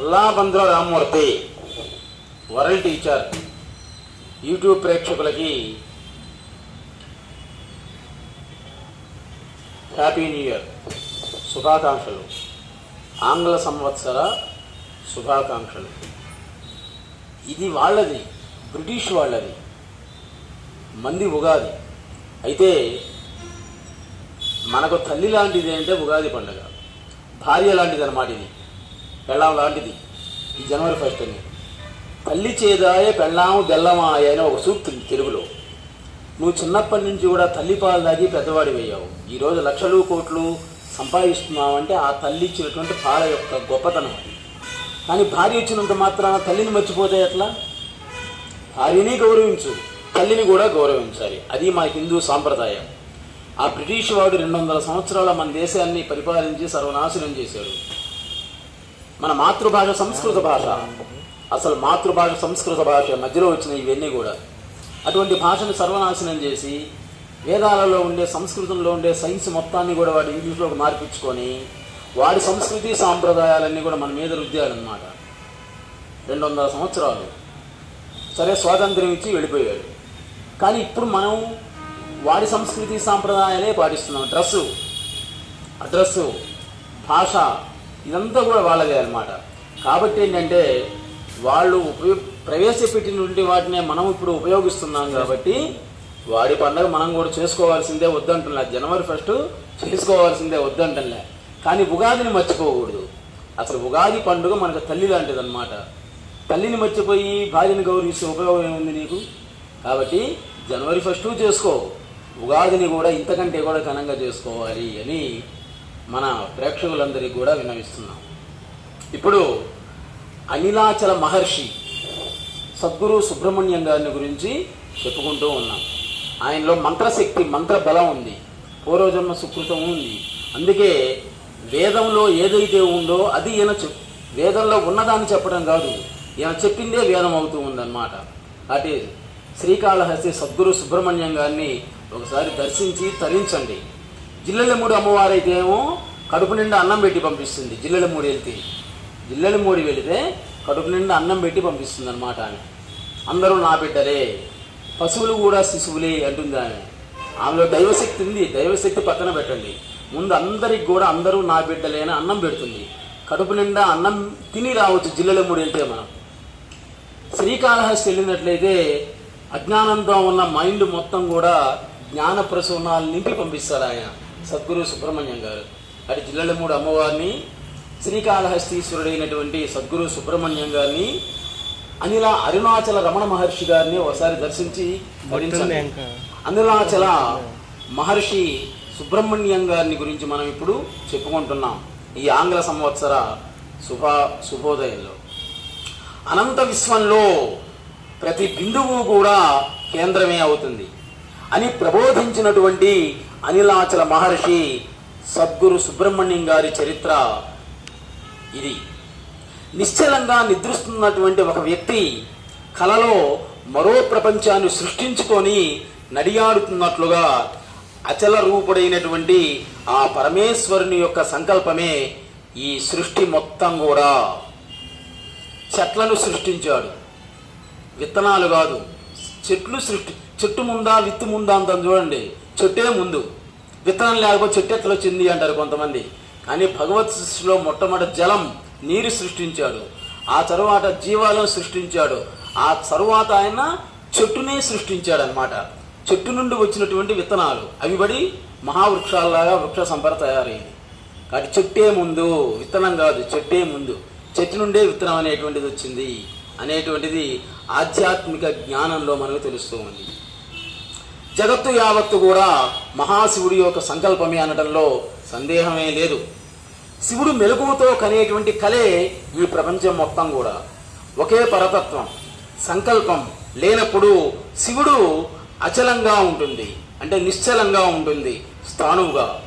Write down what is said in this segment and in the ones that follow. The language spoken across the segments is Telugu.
Ullabandra Rammurthy World Teacher YouTube ప్రేక్షకులకి హ్యాపీ న్యూ ఇయర్. శుభాకాంక్షలు. ఆంగ్ల సంవత్సర శుభాకాంక్షలు. ఇది వాళ్ళది బ్రిటిష్ వాళ్ళది. మంది ఉగాది. అయితే మనకు తల్లి లాంటిది అంటే ఉగాది పండుగ. భార్య లాంటిది అన్నమాట ఇది. పెళ్ళాం లాంటిది. ఈ జనవరి ఫస్ట్ అని తల్లి చేదాయ పెళ్ళాం బెల్లమాయ అని ఒక సూక్తి తెలుగులో. నువ్వు చిన్నప్పటి నుంచి కూడా తల్లి పాలు దాగి పెద్దవాడి అయ్యావు. ఈరోజు లక్షలు కోట్లు సంపాదిస్తున్నావంటే ఆ తల్లి ఇచ్చినటువంటి పాల యొక్క గొప్పతనం అది. కానీ భార్య ఇచ్చినంత మాత్రాన తల్లిని మర్చిపోతే ఎట్లా? భార్యని గౌరవించు తల్లిని కూడా గౌరవించాలి అది మా హిందూ సాంప్రదాయం. ఆ బ్రిటిష్ వాడు రెండు వందల సంవత్సరాల మన దేశాన్ని పరిపాలించి సర్వనాశనం చేశాడు. మన మాతృభాష సంస్కృత భాష. అసలు మాతృభాష సంస్కృత భాష మధ్యలో వచ్చిన ఇవన్నీ కూడా. అటువంటి భాషను సర్వనాశనం చేసి వేదాలలో ఉండే సంస్కృతంలో ఉండే సైన్స్ మొత్తాన్ని కూడా వాడు ఇంగ్లీష్లోకి మార్పించుకొని వాడి సంస్కృతి సాంప్రదాయాలన్నీ కూడా మన మీద రుద్దారనమాట రెండు వందల సంవత్సరాలు. సరే స్వాతంత్ర్యం ఇచ్చి వెళ్ళిపోయాడు. కానీ ఇప్పుడు మనం వాడి సంస్కృతి సాంప్రదాయాలే పాటిస్తున్నాం. డ్రస్సు. ఆ భాష. ఇదంతా కూడా వాళ్ళదే అన్నమాట. కాబట్టి ఏంటంటే వాళ్ళు ఉపయో ప్రవేశపెట్టినటువంటి వాటినే మనం ఇప్పుడు ఉపయోగిస్తున్నాం కాబట్టి వాడి పండగ మనం కూడా చేసుకోవాల్సిందే వద్దంటున్నా. జనవరి ఫస్ట్ చేసుకోవాల్సిందే వద్దంటలే కానీ ఉగాదిని మర్చిపోకూడదు. అసలు ఉగాది పండుగ మనకు తల్లి లాంటిది అనమాట తల్లిని మర్చిపోయి భార్యను గౌరవిస్తే ఉపయోగం ఏముంది నీకు? కాబట్టి జనవరి ఫస్ట్ చేసుకో. ఉగాదిని కూడా ఇంతకంటే కూడా ఘనంగా చేసుకోవాలి అని మన ప్రేక్షకులందరికీ కూడా విన్నవిస్తున్నాం ఇప్పుడు అనిలాచల మహర్షి సద్గురు సుబ్రహ్మణ్యం గారిని గురించి చెప్పుకుంటూ ఉన్నాం. ఆయనలో మంత్రశక్తి మంత్ర బలం ఉంది. పూర్వజన్మ సుకృతం ఉంది. అందుకే వేదంలో ఏదైతే ఉందో అది ఈయన చెప్ వేదంలో ఉన్నదాన్ని చెప్పడం కాదు. ఈయన చెప్పిందే వేదం అవుతూ ఉందన్నమాట. అటు శ్రీకాళహస్తి సద్గురు సుబ్రహ్మణ్యం గారిని ఒకసారి దర్శించి తరించండి. జిల్లెలమూడి అమ్మవారైతేమో కడుపు నిండా అన్నం పెట్టి పంపిస్తుంది. జిల్లెలమూడి వెళ్తే. జిల్లెలమూడి వెళితే కడుపు నిండా అన్నం పెట్టి పంపిస్తుంది అనమాట ఆమె. అందరూ నా బిడ్డలే పశువులు కూడా శిశువులే అంటుంది ఆమె. ఆమెలో దైవశక్తి ఉంది. దైవశక్తి పక్కన పెట్టండి. ముందు అందరికి కూడా అందరూ నా బిడ్డలే అని అన్నం పెడుతుంది. కడుపు నిండా అన్నం తిని రావచ్చు జిల్లెలమూడి వెళ్తే మనం. శ్రీకాళహస్తి వెళ్ళినట్లయితే అజ్ఞానంతో ఉన్న మైండ్ మొత్తం కూడా జ్ఞాన ప్రసూనాలు నింపి పంపిస్తారు ఆయన. సద్గురు సుబ్రహ్మణ్యం గారు. అటు జిల్లెలమూడు అమ్మవారిని శ్రీకాళహస్తీశ్వరుడైనటువంటి సద్గురు సుబ్రహ్మణ్యం గారిని అనిల అరుణాచల రమణ మహర్షి గారిని ఒకసారి దర్శించి అనిలాచల మహర్షి సుబ్రహ్మణ్యం గారిని గురించి మనం ఇప్పుడు చెప్పుకుంటున్నాం ఈ ఆంగ్ల సంవత్సర శుభ శుభోదయంలో. అనంత విశ్వంలో ప్రతి బిందువు కూడా కేంద్రమే అవుతుంది అని ప్రబోధించినటువంటి అనిలాచల మహర్షి సద్గురు సుబ్రహ్మణ్యం గారి చరిత్ర ఇది. నిశ్చలంగా నిద్రిస్తున్నటువంటి ఒక వ్యక్తి కలలో మరో ప్రపంచాన్ని సృష్టించుకొని నడియాడుతున్నట్లుగా అచల రూపుడైనటువంటి ఆ పరమేశ్వరుని యొక్క సంకల్పమే ఈ సృష్టి మొత్తం కూడా. చెట్లను సృష్టించాడు. విత్తనాలు కాదు చెట్లు సృష్టి చెట్టు ముందా విత్తు ముందా అంత చూడండి. చెట్టే ముందు. విత్తనం లేకపోతే చెట్టు ఎట్లా వచ్చింది అంటారు కొంతమంది. కానీ భగవత్ సృష్టిలో మొట్టమొదటి జలం నీరు సృష్టించాడు. ఆ తరువాత జీవాలను సృష్టించాడు. ఆ తరువాత ఆయన చెట్టునే సృష్టించాడు అనమాట చెట్టు నుండి వచ్చినటువంటి విత్తనాలు. అవి పడి మహావృక్షాలలాగా వృక్ష సంపద తయారైంది. కాబట్టి చెట్టే ముందు విత్తనం కాదు చెట్టే ముందు. చెట్టు నుండే విత్తనం అనేటువంటిది వచ్చింది. అనేటువంటిది ఆధ్యాత్మిక జ్ఞానంలో మనకు తెలుస్తూ ఉంది. జగత్తు యావత్తు కూడా మహాశివుడి యొక్క సంకల్పమే అనడంలో సందేహమే లేదు. శివుడు మెలకువతో కనేటువంటి కలే ఈ ప్రపంచం మొత్తం కూడా. ఒకే పరతత్వం సంకల్పం లేనప్పుడు శివుడు అచలంగా ఉంటుంది అంటే నిశ్చలంగా ఉంటుంది స్థాణువుగా.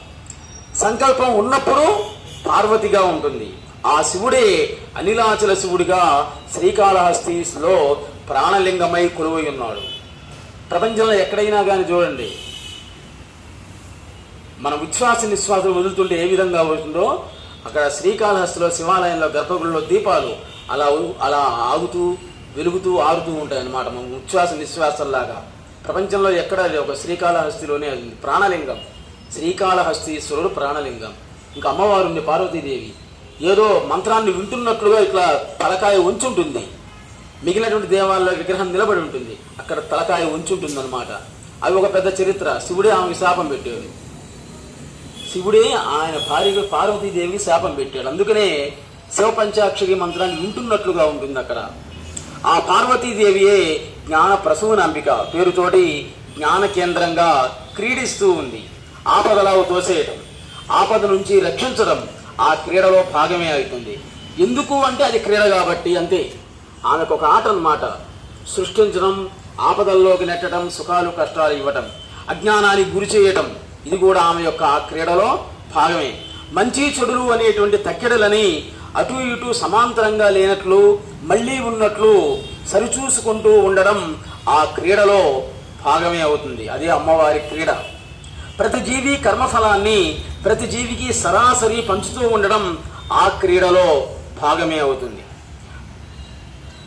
సంకల్పం ఉన్నప్పుడు పార్వతిగా ఉంటుంది. ఆ శివుడే అనిలాచల శివుడిగా శ్రీకాళహస్తిలో ప్రాణలింగమై కొలువై ఉన్నాడు. ప్రపంచంలో ఎక్కడైనా కానీ చూడండి మన ఉచ్ఛ్వాస నిశ్వాసం వదులుతుంటే ఏ విధంగా అవుతుందో అక్కడ శ్రీకాళహస్తిలో శివాలయంలో గర్భగుడిలో దీపాలు అలా అలా ఆగుతూ వెలుగుతూ ఆరుతూ ఉంటాయన్నమాట మనం మన ఉచ్ఛ్వాస నిశ్వాసంలాగా ప్రపంచంలో ఎక్కడ ఒక శ్రీకాళహస్తిలోనే అది ప్రాణలింగం. శ్రీకాళహస్తీశ్వరుడు ప్రాణలింగం. ఇంకా అమ్మవారు ఉంది పార్వతీదేవి. ఏదో మంత్రాన్ని వింటున్నట్లుగా ఇట్లా తలకాయ ఉంచుంటుంది మిగిలినటువంటి దేవాలయ విగ్రహం నిలబడి ఉంటుంది. అక్కడ తలకాయ ఉంచుంటుంది అనమాట అవి ఒక పెద్ద చరిత్ర. శివుడే ఆమెకి శాపం పెట్టాడు. శివుడే ఆయన భార్య పార్వతీదేవికి శాపం పెట్టాడు. అందుకనే శివపంచాక్షరి మంత్రాన్ని వింటున్నట్లుగా ఉంటుంది అక్కడ. ఆ పార్వతీదేవియే జ్ఞాన ప్రసూనాంబిక పేరుతోటి జ్ఞాన కేంద్రంగా క్రీడిస్తూ ఉంది. ఆపదలావు తోసేయటం ఆపద నుంచి రక్షించడం ఆ క్రీడలో భాగమే అవుతుంది. ఎందుకు అంటే అది క్రీడ కాబట్టి అంతే. ఆమెకు ఒక ఆట అన్నమాట సృష్టించడం ఆపదల్లోకి నెట్టడం సుఖాలు కష్టాలు ఇవ్వటం అజ్ఞానానికి గురి చేయటం. ఇది కూడా ఆమె యొక్క ఆ క్రీడలో భాగమే. మంచి చెడులు అనేటువంటి తక్కెడలని అటు ఇటు సమాంతరంగా లేనట్లు మళ్ళీ ఉన్నట్లు సరిచూసుకుంటూ ఉండడం ఆ క్రీడలో భాగమే అవుతుంది. అదే అమ్మవారి క్రీడ. ప్రతి జీవి కర్మఫలాన్ని ప్రతి జీవికి సరాసరి పంచుతూ ఉండడం ఆ క్రీడలో భాగమే అవుతుంది.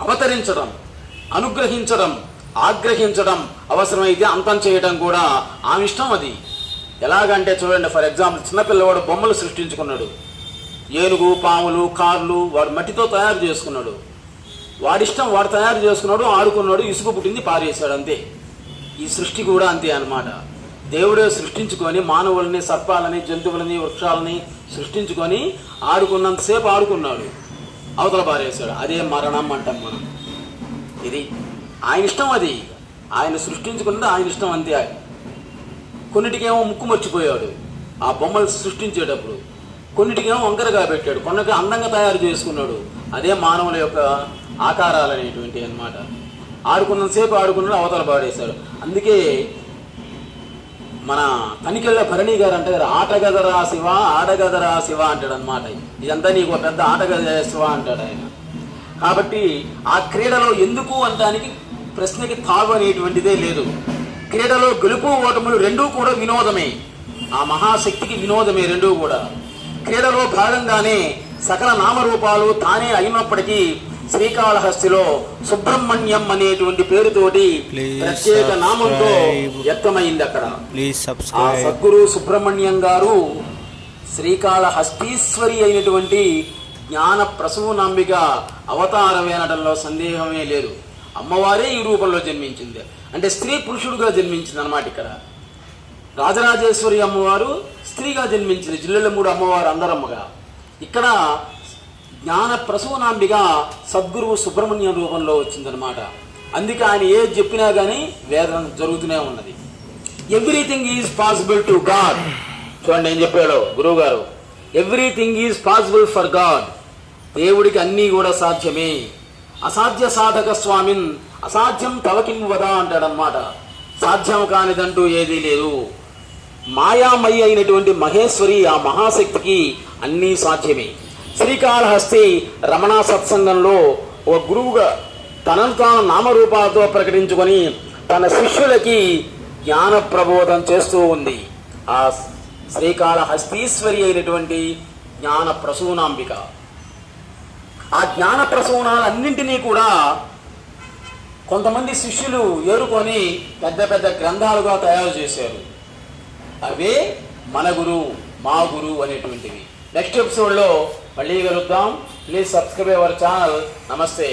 అవతరించడం అనుగ్రహించడం ఆగ్రహించడం అవసరమైతే అంతం చేయడం కూడా ఆమె ఇష్టం అది. ఎలాగంటే చూడండి ఫర్ ఎగ్జాంపుల్ చిన్నపిల్లవాడు బొమ్మలు సృష్టించుకున్నాడు. ఏనుగు పాములు కార్లు వాడు మట్టితో తయారు చేసుకున్నాడు. వాడిష్టం వాడు తయారు చేసుకున్నాడు ఆడుకున్నాడు ఇసుక పుట్టింది పారేశాడు అంతే. ఈ సృష్టి కూడా అంతే అనమాట దేవుడే సృష్టించుకొని మానవుల్ని సర్పాలని జంతువులని వృక్షాలని సృష్టించుకొని ఆడుకున్నంతసేపు ఆడుకున్నాడు. అవతల పారేశాడు. అదే మరణం అంటాం మనం. ఇది ఆయన ఇష్టం అది. ఆయన సృష్టించుకున్నది ఆయన ఇష్టం అంతే. కొన్నిటికేమో ముక్కు మర్చిపోయాడు. ఆ బొమ్మలు సృష్టించేటప్పుడు కొన్నిటికేమో వంకరగా పెట్టాడు. కొన్నకి అందంగా తయారు చేసుకున్నాడు. అదే మానవుల యొక్క ఆకారాలు అనేటువంటి అనమాట ఆడుకున్నంతసేపు ఆడుకున్నాడు అవతల పాడేశాడు అందుకే మన తనికెళ్ళ భరణి గారు అంటే ఆటగదరా శివ ఆడగదరా శివ అంటాడు అనమాట ఇదంతా నీకు ఒక పెద్ద ఆటగద శివ అంటాడు ఆయన. కాబట్టి ఆ క్రీడలో ఎందుకు అనడానికి ప్రశ్నకి తాగు అనేటువంటిదే లేదు. క్రీడలో గెలుపు ఓటములు రెండూ కూడా వినోదమే. ఆ మహాశక్తికి వినోదమే రెండూ కూడా. క్రీడలో భాగంగానే సకల నామరూపాలు తానే అయినప్పటికీ శ్రీకాళహస్తిలో సుబ్రహ్మణ్యం అనేటువంటి పేరుతోటి ప్రత్యేక నామంతో. వ్యక్తమైంది అక్కడ. ఆ. సద్గురు సుబ్రహ్మణ్యం గారు శ్రీకాళహస్తీశ్వరి అయినటువంటి జ్ఞాన ప్రసూనాంబిక అవతారమే అనడంలో సందేహమే లేదు. అమ్మవారే ఈ రూపంలో జన్మించింది. అంటే స్త్రీ పురుషుడుగా జన్మించింది అనమాట ఇక్కడ. రాజరాజేశ్వరి అమ్మవారు స్త్రీగా జన్మించింది. జిల్లెల మూడు అమ్మవారు అందరమ్మగా. ఇక్కడ జ్ఞాన ప్రసూనాంబిగా సద్గురువు సుబ్రహ్మణ్యం రూపంలో వచ్చిందనమాట అందుకే ఆయన ఏది చెప్పినా కానీ వేదన జరుగుతూనే ఉన్నది. Everything is possible to God చూడండి ఏం చెప్పాడో గురువు గారు everything is possible for God దేవుడికి అన్నీ కూడా సాధ్యమే. అసాధ్య సాధక స్వామిన్ అసాధ్యం తవకిం వదా అంటాడనమాట సాధ్యం కానిదంటూ ఏదీ లేదు. మాయామయి అయినటువంటి మహేశ్వరి ఆ మహాశక్తికి అన్నీ సాధ్యమే. శ్రీకాళహస్తి రమణ సత్సంగంలో ఒక గురువుగా తనను తాను నామరూపాలతో ప్రకటించుకొని తన శిష్యులకి జ్ఞాన ప్రబోధం చేస్తూ ఉంది. ఆ శ్రీకాళహస్తీశ్వరి అయినటువంటి జ్ఞాన ప్రసూనాంబిక. ఆ జ్ఞాన ప్రసూనాలన్నింటినీ కూడా కొంతమంది శిష్యులు ఏరుకొని పెద్ద పెద్ద గ్రంథాలుగా తయారు చేశారు. అవే మన గురు మా గురు అనేటువంటివి. నెక్స్ట్ ఎపిసోడ్లో మళ్ళీ కలుద్దాం. ప్లీజ్ సబ్స్క్రైబ్ అవర్ ఛానల్ నమస్తే